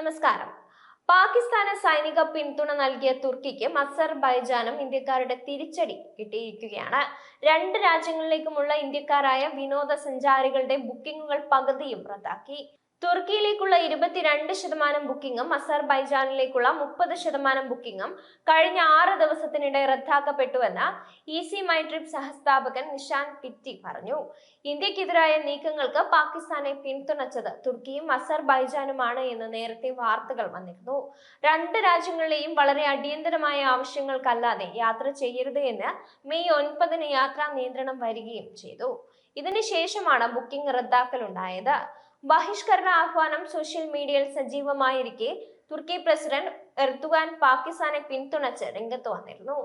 നമസ്കാരം. പാകിസ്ഥാന് സൈനിക പിന്തുണ നൽകിയ തുർക്കിക്ക് അസർബൈജാനും ഇന്ത്യക്കാരുടെ തിരിച്ചടി കിട്ടിയിരിക്കുകയാണ്. രണ്ട് രാജ്യങ്ങളിലേക്കുമുള്ള ഇന്ത്യക്കാരായ വിനോദസഞ്ചാരികളുടെ ബുക്കിംഗുകൾ പകുതിയും റദ്ദാക്കി. തുർക്കിയിലേക്കുള്ള ഇരുപത്തിരണ്ട് ശതമാനം ബുക്കിംഗും അസർബൈജാനിലേക്കുള്ള മുപ്പത് ശതമാനം ബുക്കിംഗും കഴിഞ്ഞ ആറ് ദിവസത്തിനിടെ റദ്ദാക്കപ്പെട്ടുവെന്ന് ഇ സി മൈട്രിപ്പ് സഹസ്ഥാപകൻ നിഷാൻ പിറ്റി പറഞ്ഞു. ഇന്ത്യക്കെതിരായ നീക്കങ്ങൾക്ക് പാകിസ്ഥാനെ പിന്തുണച്ചത് തുർക്കിയും അസർബൈജാനുമാണ് എന്ന് നേരത്തെ വാർത്തകൾ വന്നിരുന്നു. രണ്ട് രാജ്യങ്ങളിലെയും വളരെ അടിയന്തരമായ ആവശ്യങ്ങൾക്കല്ലാതെ യാത്ര ചെയ്യരുത് എന്ന് മെയ് ഒൻപതിന് യാത്രാ നിയന്ത്രണം വരികയും ചെയ്തു. ഇതിനുശേഷമാണ് ബുക്കിംഗ് റദ്ദാക്കലുണ്ടായത്. ബഹിഷ്കരണ ആഹ്വാനം സോഷ്യൽ മീഡിയയിൽ സജീവമായിരിക്കെ തുർക്കി പ്രസിഡന്റ് എർദുഗാൻ പാകിസ്ഥാനെ പിന്തുണച്ച് രംഗത്ത് വന്നിരുന്നു.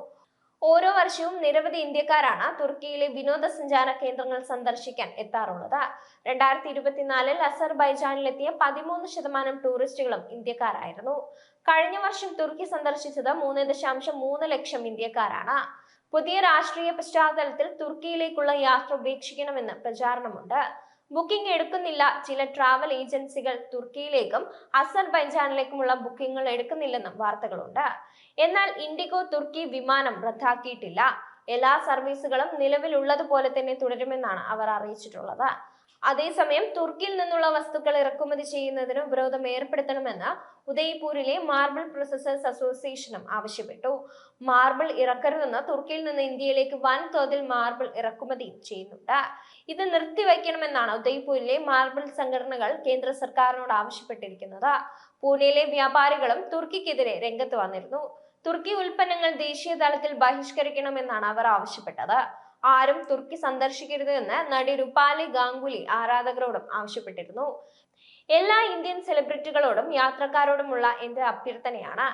ഓരോ വർഷവും നിരവധി ഇന്ത്യക്കാരാണ് തുർക്കിയിലെ വിനോദസഞ്ചാര കേന്ദ്രങ്ങൾ സന്ദർശിക്കാൻ എത്താറുള്ളത്. രണ്ടായിരത്തി ഇരുപത്തിനാലിൽ അസർബൈജാനിലെത്തിയ പതിമൂന്ന് ശതമാനം ടൂറിസ്റ്റുകളും ഇന്ത്യക്കാരായിരുന്നു. കഴിഞ്ഞ വർഷം തുർക്കി സന്ദർശിച്ചത് മൂന്ന് ദശാംശം മൂന്ന് ലക്ഷം ഇന്ത്യക്കാരാണ്. പുതിയ രാഷ്ട്രീയ പശ്ചാത്തലത്തിൽ തുർക്കിയിലേക്കുള്ള യാത്ര ഉപേക്ഷിക്കണമെന്ന് പ്രചാരണമുണ്ട്. ബുക്കിംഗ് എടുക്കുന്നില്ല. ചില ട്രാവൽ ഏജൻസികൾ തുർക്കിയിലേക്കും അസർബൈജാനിലേക്കുമുള്ള ബുക്കിംഗുകൾ എടുക്കുന്നില്ലെന്നും വാർത്തകളുണ്ട്. എന്നാൽ ഇൻഡിഗോ തുർക്കി വിമാനം റദ്ദാക്കിയിട്ടില്ല. എല്ലാ സർവീസുകളും നിലവിലുള്ളതുപോലെ തന്നെ തുടരുമെന്നാണ് അവർ അറിയിച്ചിട്ടുള്ളത്. അതേസമയം തുർക്കിയിൽ നിന്നുള്ള വസ്തുക്കൾ ഇറക്കുമതി ചെയ്യുന്നതിന് ഉപരോധം ഏർപ്പെടുത്തണമെന്ന് ഉദയ്പൂരിലെ മാർബിൾ പ്രൊസസേഴ്സ് അസോസിയേഷനും ആവശ്യപ്പെട്ടു. മാർബിൾ ഇറക്കരുതെന്ന് തുർക്കിയിൽ നിന്ന് ഇന്ത്യയിലേക്ക് വൻതോതിൽ മാർബിൾ ഇറക്കുമതി ചെയ്യുന്നുണ്ട്. ഇത് നിർത്തിവയ്ക്കണമെന്നാണ് ഉദയ്പൂരിലെ മാർബിൾ സംഘടനകൾ കേന്ദ്ര സർക്കാരിനോട് ആവശ്യപ്പെട്ടിരിക്കുന്നത്. പൂനെയിലെ വ്യാപാരികളും തുർക്കിക്കെതിരെ രംഗത്ത് വന്നിരുന്നു. തുർക്കി ഉൽപ്പന്നങ്ങൾ ദേശീയ തലത്തിൽ ബഹിഷ്കരിക്കണമെന്നാണ് അവർ ആവശ്യപ്പെട്ടത്. ആരും തുർക്കി സന്ദർശിക്കരുത് എന്ന് നടി രുപാലി ഗാംഗുലി ആരാധകരോടും ആവശ്യപ്പെട്ടിരുന്നു. എല്ലാ ഇന്ത്യൻ സെലിബ്രിറ്റികളോടും യാത്രക്കാരോടുമുള്ള എന്റെ അഭ്യർത്ഥനയാണ്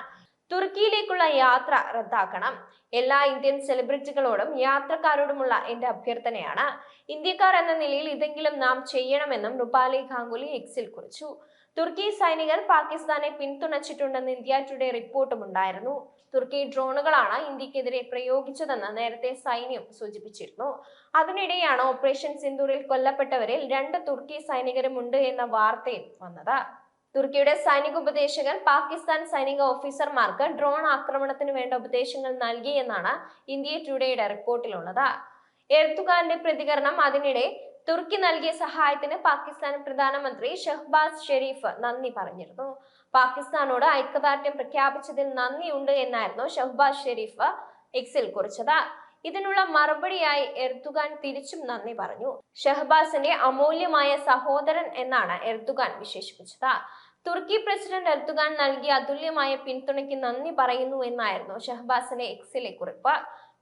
തുർക്കിയിലേക്കുള്ള യാത്ര റദ്ദാക്കണം. എല്ലാ ഇന്ത്യൻ സെലിബ്രിറ്റികളോടും യാത്രക്കാരോടുമുള്ള എന്റെ അഭ്യർത്ഥനയാണ്. ഇന്ത്യക്കാർ എന്ന നിലയിൽ ഇതെങ്കിലും നാം ചെയ്യണമെന്നും റുപാലി ഗാംഗുലി എക്സിൽ കുറിച്ചു. തുർക്കി സൈനികർ പാകിസ്ഥാനെ പിന്തുണച്ചിട്ടുണ്ടെന്ന് ഇന്ത്യ ടുഡേ റിപ്പോർട്ടും ഉണ്ടായിരുന്നു തുർക്കി ഡ്രോണുകളാണ് ഇന്ത്യക്കെതിരെ പ്രയോഗിച്ചതെന്ന് നേരത്തെ സൈന്യം സൂചിപ്പിച്ചിരുന്നു. അതിനിടെയാണ് ഓപ്പറേഷൻ സിന്ദൂറിൽ കൊല്ലപ്പെട്ടവരിൽ രണ്ട് തുർക്കി സൈനികരുമുണ്ട് എന്ന വാർത്തയും വന്നത്. തുർക്കിയുടെ സൈനിക ഉപദേശകൻ പാകിസ്ഥാൻ സൈനിക ഓഫീസർമാർക്ക് ഡ്രോൺ ആക്രമണത്തിന് വേണ്ട ഉപദേശങ്ങൾ നൽകിയെന്നാണ് ഇന്ത്യ ടുഡേയുടെ റിപ്പോർട്ടിലുള്ളത്. എർത്തുഖാന്റെ പ്രതികരണം അതിനിടെ തുർക്കി നൽകിയ സഹായത്തിന് പാകിസ്ഥാൻ പ്രധാനമന്ത്രി ഷഹ്ബാസ് ഷെരീഫ് നന്ദി പറഞ്ഞിരുന്നു. പാകിസ്ഥാനോട് ഐക്യദാർഢ്യം പ്രഖ്യാപിച്ചതിൽ നന്ദിയുണ്ട് എന്നായിരുന്നു ഷഹ്ബാസ് ഷെരീഫ് എക്സിൽ കുറിച്ചത്. ഇതിനുള്ള മറുപടിയായി എർദുഗാൻ തിരിച്ചും നന്ദി പറഞ്ഞു. ഷഹബാസിന്റെ അമൂല്യമായ സഹോദരൻ എന്നാണ് എർദുഗാൻ വിശേഷിപ്പിച്ചത്. തുർക്കി പ്രസിഡന്റ് എർദുഗാൻ നൽകിയ അതുല്യമായ പിന്തുണയ്ക്ക് നന്ദി പറയുന്നു എന്നായിരുന്നു ഷഹബാസിന്റെ എക്സിലെ കുറിപ്പ്.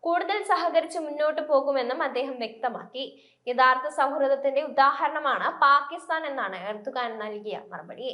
കൂടുതൽ സഹകരിച്ച് മുന്നോട്ട് പോകുമെന്നും അദ്ദേഹം വ്യക്തമാക്കി. യഥാർത്ഥ സൗഹൃദത്തിന്റെ ഉദാഹരണമാണ് പാകിസ്ഥാൻ എന്നാണ് എർത്തുഗാൻ നൽകിയ മറുപടി.